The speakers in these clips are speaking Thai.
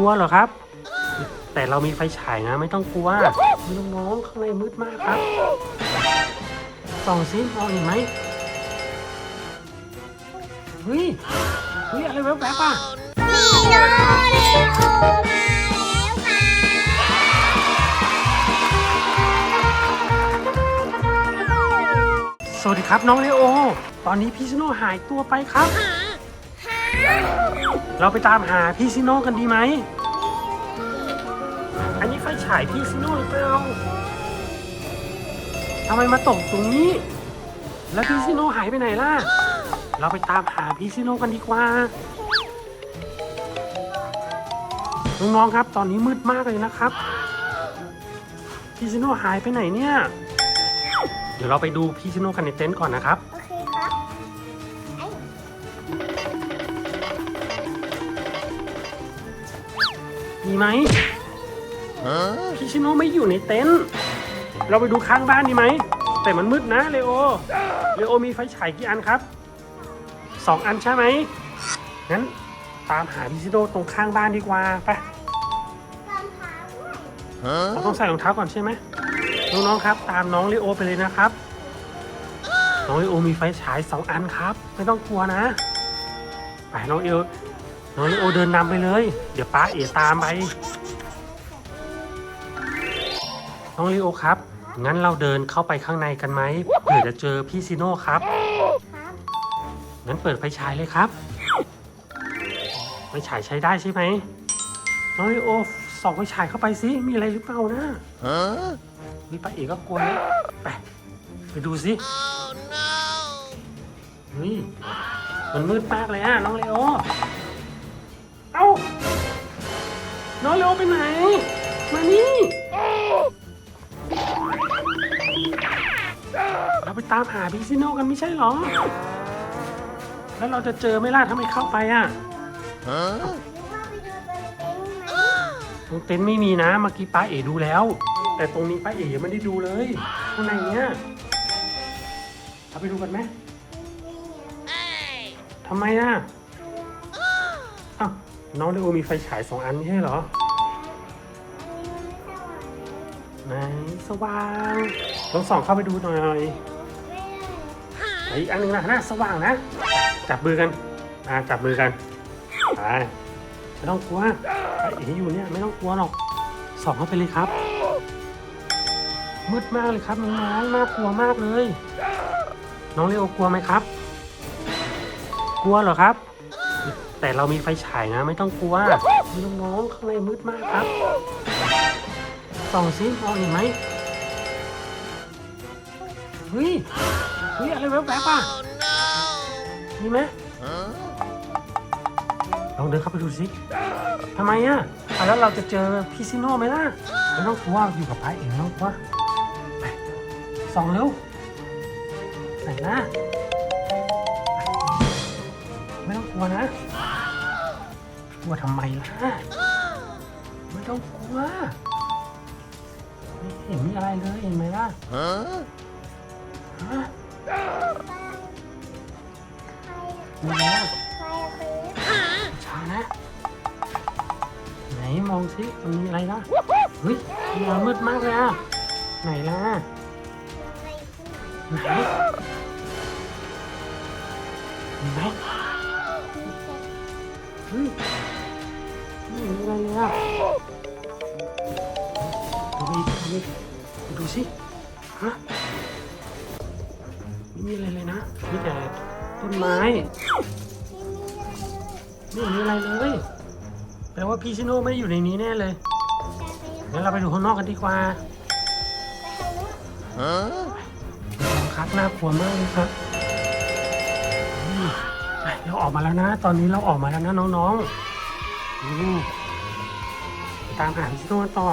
ลัวเหรอครับ แต่เรามีไฟฉายนะ ไม่ต้องกลัวน้องๆข้างในมืดมากครับส่องซิมองเห็นไหมเฮ้ยเฮ้ยอะไรแวบๆอะนีโนเรโอมาแล้วค่ะสวัสดีครับน้องเลโอ ตอนนี้พี่ซิโน่หายตัวไปครับ เราไปตามหาพี่ซิโน่กันดีไหม อันนี้ไฟฉายพี่ซิโน่หรือเปล่าทำไมมาตกตรงนี้ แล้วพี่ซิโน่หายไปไหนล่ะ เราไปตามหาพี่ซิโน่กันดีกว่า น้องๆครับ ตอนนี้มืดมากเลยนะครับ พี่ซิโน่หายไปไหนเนี่ย เดี๋ยวเราไปดูพี่ซิโน่กันในเต็นท์ก่อนนะครับ โอ มีไหมพี่ชิโน่ไม่อยู่ในเต็นท์เราไปดูข้างบ้านดีไหม แต่มันมืดนะเลโอ เลโอมีไฟฉายกี่อันครับ สองอันใช่ไหม งั้นตามหาพี่ชิโน่ตรงข้างบ้านดีกว่าไปตามหาด้วยเราต้องใส่รองเท้าก่อนใช่ไหมน้องๆครับ ตามน้องเลโอไปเลยนะครับ น้องเลโอมีไฟฉายสองอันครับ ไม่ต้องกลัวนะ ไปน้องเอล น้องเลโอเดินนำไปเลย เดี๋ยวป้าเอ๋ตามไปน้องเลโอครับ งั้นเราเดินเข้าไปข้างในกันไหมเผื่อจะเจอพี่ซิโน่ครับ ครับงั้นเปิดไฟฉายเลยครับ ไฟฉายใช้ได้ใช่ไหมน้องเลโอส่องไฟฉายเข้าไปสิมีอะไรหรือเปล่านะวิป้าเอกก็กลัวนะไปไปดูสิเฮ้ยมันมืดมากเลยอะน้องเลโอ น้องเลโอไปไหน มานี่เราไปตามหาพี่ซิโนกันไม่ใช่หรอ แล้วเราจะเจอไหม่ล่ะถ้าไม่เข้าไปอะหรือว่าไปดูตัวเต็นท์ไหมตรงเต็นท์ไม่มีนะเมื่อกี้ป้าเอ๋ดูแล้ว แต่ตรงนี้ป้าเอ๋ยังไม่ได้ดูเลยข้างในเนี้ยเราไปดูกันไหมทำไมอะ น้องเลโอมีไฟฉายสองอันไม่ใช่เหรอไหนสว่างลองส่องเข้าไปดูหน่อยไหนอีกอันหนึงนะหน่าสว่างนะ จับมือกันอ่าจับมือกันไปไม่ต้องกลัวไอ้เอ๋อยู่เนี่ยไม่ต้องกลัวหรอกส่องเข้าไปเลยครับ มืดมากเลยครับน้องๆน่ากลัวมากเลย น้องเลโอกลัวไหมครับ กลัวเหรอครับ แต่เรามีไฟฉายนะไม่ต้องกลัวน้องๆข้างในมืดมากครับส่องซิมองเห็นไหมเฮ้ยเฮ้ยอะไรแวบๆอะมีไหมลองเดินเข้าไปดูสิทำไมอะแล้วเราจะเจอพี่ซิโน่ไหมล่ะไม่ต้องกลัวอยู่กับพายเองไม่ต้องกลัวส่องเร็วไหนนะ ไปไม่ต้องกลัวนะกลัวทำไมล่ะไม่ต้องกลัวไม่เห็นมีอะไรเลยเห็นไหมล่ะฮะมีอะไรอะใครซื้อช้านะไหนมองสิมันมีอะไรล่ะเฮ้ยมันมืดมากเลยอะไหนล่ะไปที่ไหนไหนมี ไหมเฮ้ยไม่เห็นมีอะไรเลยอะดูไปดูไปดูสิ ฮะ ไม่มีอะไรเลยนะ มีแต่ต้นไม้ ไม่เห็นมีอะไรเลย แปลว่าพี่ชิโน่ไม่ได้อยู่ในนี้แน่เลย งั้นเราไปดูข้างนอกกันดีกว่าครับน่ากลัวมากเลยครับอืมไป เราออกมาแล้วนะ ตอนนี้เราออกมาแล้วนะน้องๆอืมไปตามหาพี่ชิโน่กันต่อ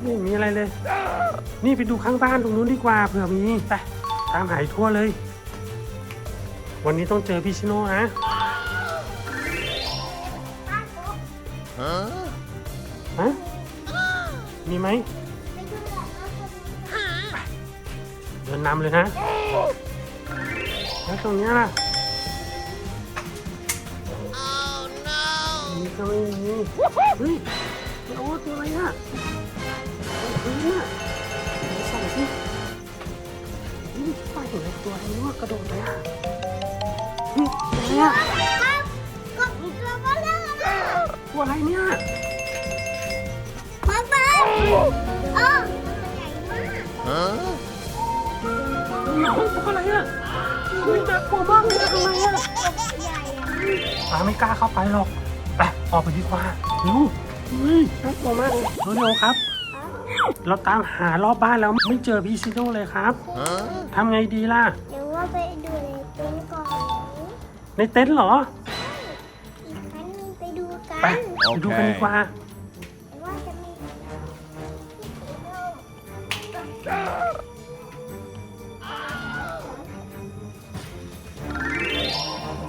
ไม่เห็นมีอะไรเลย นี่ไปดูข้างบ้านตรงนู้นดีกว่าเผื่อมีไปตามหายทั่วเลย วันนี้ต้องเจอพี่ชิโน่นะฮะมีไหมไปดูหลังว่าคนเดินนำเลยนะ แล้วตรงเนี้ยล่ะก็ไม่มีเฮ้ยเลโอตัวอะไรอะบนพื้นอะไหนส่องสินี่ป้าเห็นตัวอะไรนี่ว่ากระโดดเลยอะเฮ้ยอะไรอะกบตัวเลิกอะตัวอะไรเนี่ยมาไปเออใหญ่มากน้องตัวอะไรอะ เฮ้ยน่ากลัวมากเลยอะไรอะกบใหญ่อะปาไม่กล้าเข้าไปหรอกไปออกไปดีกว่าเร็วเฮ้ยน่ากลัวมากเลยเร็วๆครับ เราตามหารอบบ้านแล้วไม่เจอพี่ซิโน่เลยครับทำไงดีล่ะ เดี๋ยวว่าไปดูในเต็นท์ก่อนในเต็นท์เหรอ อีกครั้งหนึงไปดูกัน ไปไปดูกันดีกว่า ว่าจะมี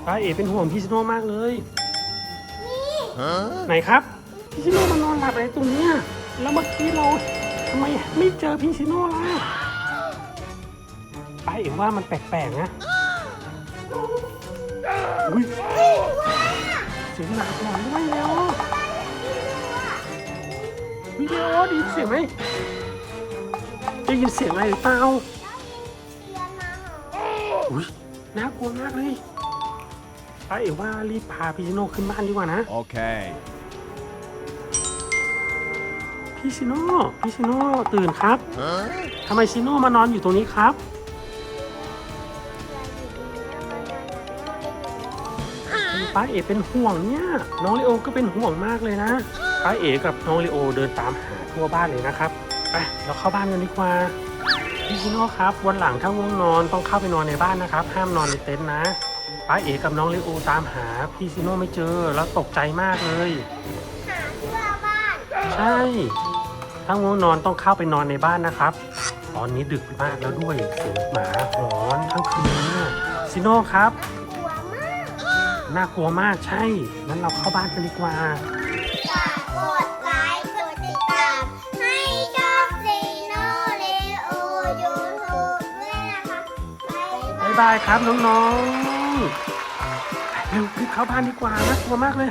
ป้าเอ๋เป็นห่วงพี่ซิโน่มากเลยนี่ไหนครับ พี่ซิโน่มานอนหลับอะไรตรงเนี้ยแล้วเมื่อกี้เราทำไมไม่เจอพี่ซิโน่ล่ะป้าเอ๋ว่ามันแปลกๆนะอุ้ยเสียงหนักหน่อยด้วยแล้ววิดีโอไดีเสียงไหมได้ยินเสียงอะไรหรือเปล่าเทียนมาหาอุ้ยน่ากลัวมากเลย ป้าเอ๋ว่ารีบพาพี่ซิโน่ขึ้นบ้านดีกว่านะ Okay. พี่ซิโน่พี่ซิโน่ตื่นครับทำไมซิโน่มานอนอยู่ตรงนี้ครับ ป้าเอ๋เป็นห่วงเนี่ย น้องเลโอก็เป็นห่วงมากเลยนะ ป้าเอ๋กับน้องเลโอเดินตามหาทั่วบ้านเลยนะครับ ไป เราเข้าบ้านกันดีกว่า พี่ซิโน่ครับ วันหลังถ้าง่วงนอนต้องเข้าไปนอนในบ้านนะครับ ห้ามนอนในเต็นท์นะ ป้าเอ๋กับน้องเลโอตามหาพี่ซิโน่ไม่เจอแล้วตกใจมากเลย หาทั่วบ้านใช่ ถ้าง่วงนอนต้องเข้าไปนอนในบ้านนะครับ ตอนนี้ดึกมากแล้วด้วยเสียงหมาหอนทั้งคืนเนี่ยซิโน่ครับ กลัวมากน่ากลัวมากใช่งั้นเราเข้าบ้านกันดีกว่า ฝากกดไลค์กดติดตาม ให้ช่องซีโนเรโอยูทูบด้วยนะคะ บ๊ายบาย บ๊ายบายครับน้องๆ เร็วรีบเข้าบ้านดีกว่าน่ากลัวมากเลย